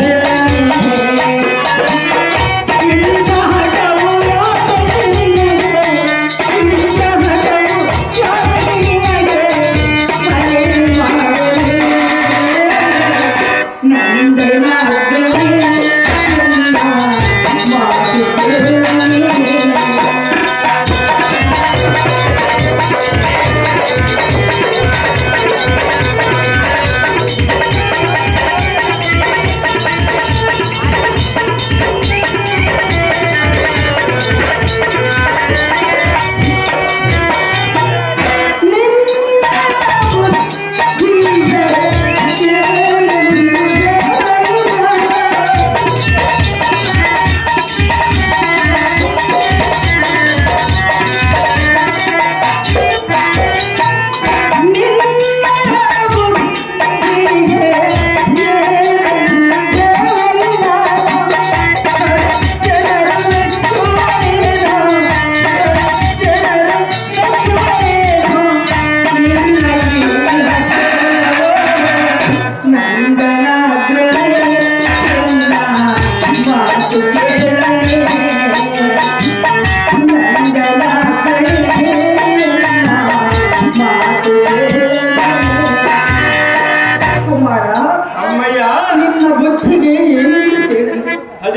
Yeah.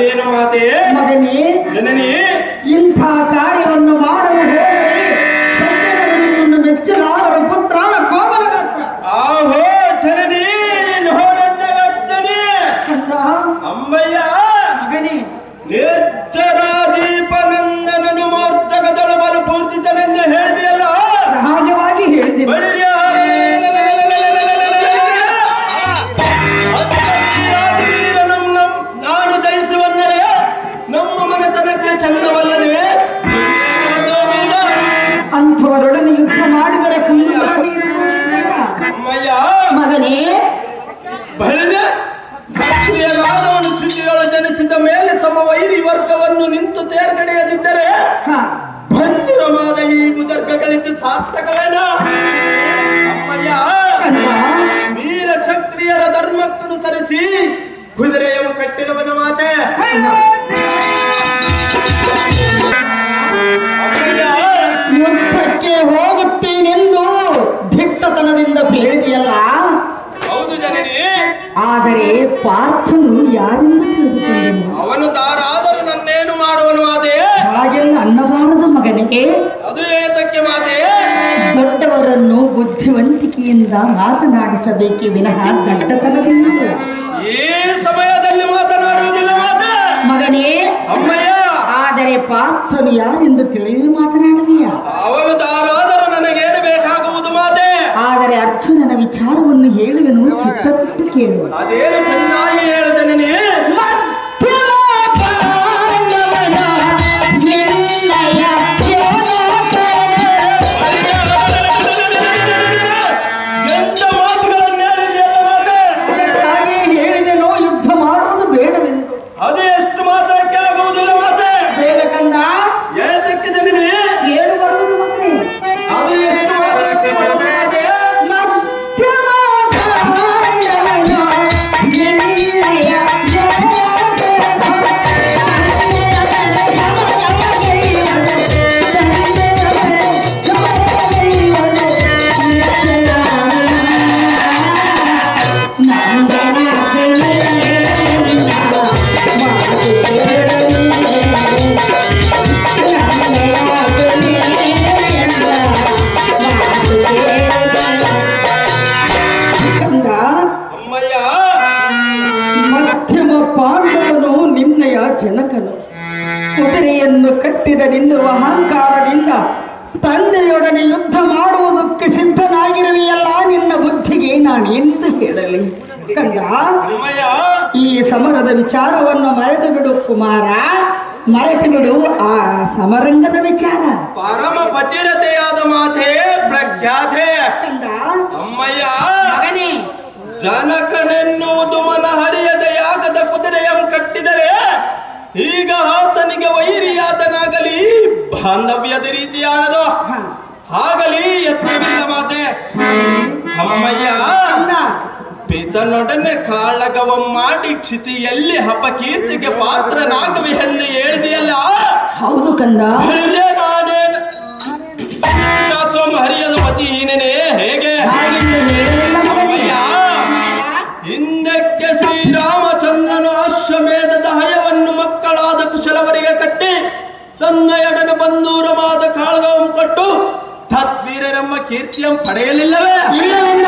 ಅದೇನು ಮಾತೆ? ಮಗನೇ ಜನನಿ. ಇಂಥ ಕಾರ್ಯವನ್ನು ಮಾಡಲು ಹೋದರೆ ಸತ್ಯಧರ್ಮಿಯನ್ನು ಮೆಚ್ಚಲಾರರ ಪುತ್ರ ಕೋಮಲ ಗಾತ್ರ ಆಹೋ ಜನನಿ ನೋಡನ್ನ ಗಚ್ಚನೆ ಅಂಬಯ್ಯ. ಮಗನೇ. ನೇರ ಸಮವೈರಿ ವರ್ಗವನ್ನು ನಿಂತು ತೇರ್ಗಡೆಯದಿದ್ದರೆ ಹ. ಭದ್ರವಾದ ಈ ಬುದರ್ಗಗಳಿಗೆ ಸಾರ್ಥಕವೇನೋ? ಅಮ್ಮಯ್ಯ ಕಂದ ವೀರ ಕ್ಷತ್ರಿಯರ ಧರ್ಮಕ್ಕನುಸರಿಸಿ ಕುದುರೆಯನ್ನು ಕಟ್ಟಿರುವನ ಮಾತೆ. ಯುದ್ಧಕ್ಕೆ ಹೋಗುತ್ತೇನೆಂದು ದಿಟ್ಟತನದಿಂದ ಹೇಳಿದೆಯಲ್ಲ? ಹೌದು ಜನನಿ. ಆದರೆ ಪಾರ್ಥನು ಮಗನಿಗೆ ಅದು ಏತಕ್ಕೆ ಮಾತೆ? ದೊಡ್ಡವರನ್ನು ಬುದ್ಧಿವಂತಿಕೆಯಿಂದ ಮಾತನಾಡಿಸಬೇಕೆ ವಿನಃ ದಡ್ಡತನದಿಂದ. ಈ ಸಮಯದಲ್ಲಿ ಮಾತನಾಡುವುದಿಲ್ಲ ಮಾತೆ. ಮಗನೇ ಅಮ್ಮಯ್ಯ. ಆದರೆ ಪಾರ್ಥನು ಯಾರೆಂದು ತಿಳಿದು ಮಾತನಾಡದೆಯ ಅವನು ತಾರಾದರೂ ನನಗೇನು ಬೇಕಾಗುವುದು ಮಾತೆ. ಆದರೆ ಅರ್ಜುನನ ವಿಚಾರವನ್ನು ಹೇಳುವೆನು ಚಿತ್ತವಿಟ್ಟು ಕೇಳುವ ಅದೇನು ಚೆನ್ನಾಗಿ ಹೇಳಿದೆ ಜನನಿ ಪಾಂಡವನು ನಿನ್ನಯ ಜನಕನು. ಕುದುರೆಯನ್ನು ಕಟ್ಟಿದ ನಿಂದು ಅಹಂಕಾರದಿಂದ ತಂದೆಯೊಡನೆ ಯುದ್ಧ ಮಾಡುವುದಕ್ಕೆ ಸಿದ್ಧನಾಗಿರುವೆಯಲ್ಲ ನಿನ್ನ ಬುದ್ಧಿಗೆ ನಾನೆಂದು ಹೇಳಲಿ. ಕಂದ ಈ ಸಮರದ ವಿಚಾರವನ್ನು ಮರೆತು ಬಿಡು ಕುಮಾರ. ಮರೆತು ಬಿಡು ಆ ಸಮರಂಗದ ವಿಚಾರ. ಪರಮ ಪತಿರತೆಯಾದ ಮಾತೆ ಪ್ರಖ್ಯಾತೆ. ಅಮ್ಮಯ್ಯ! ಮಗನೇ ಜನಕನೆನ್ನುವುದು ಮನಹರಿಯದ ಯಾಗದ ಕುದುರೆಯಂ ಕಟ್ಟಿದರೆ ಈಗ ಆತನಿಗೆ ವೈರಿಯಾತನಾಗಲಿ ಬಾಂಧವ್ಯದ ರೀತಿಯಾಗದು. ಆಗಲಿ ಯತ್ನವಿಲ್ಲ ಮಾತೆ. ಅಮ್ಮಯ್ಯ ಪಿತನೊಡನೆ ಕಾಳಗವ ಮಾಡಿ ಕ್ಷಿತಿಯಲ್ಲಿ ಅಪಕೀರ್ತಿಗೆ ಪಾತ್ರನಾಗವಿ ಎಂದು ಹೇಳಿದೆಯಲ್ಲ? ಹೌದು ಕಂದ. ನಾನೇನು? ಹರಿಯದ ಮತಿ ಹೇಗೆ ಕಟ್ಟಿ ತನ್ನ ಎಡನ ಬಂದೂರಮಾದ ಕಾಳಗವನ್ನು ಕೊಟ್ಟು ತತ್ವೀರರೆಂಬ ಕೀರ್ತಿಯಂ ಪಡೆಯಲಿಲ್ಲವೇ? ಇಲ್ಲವೆಂದ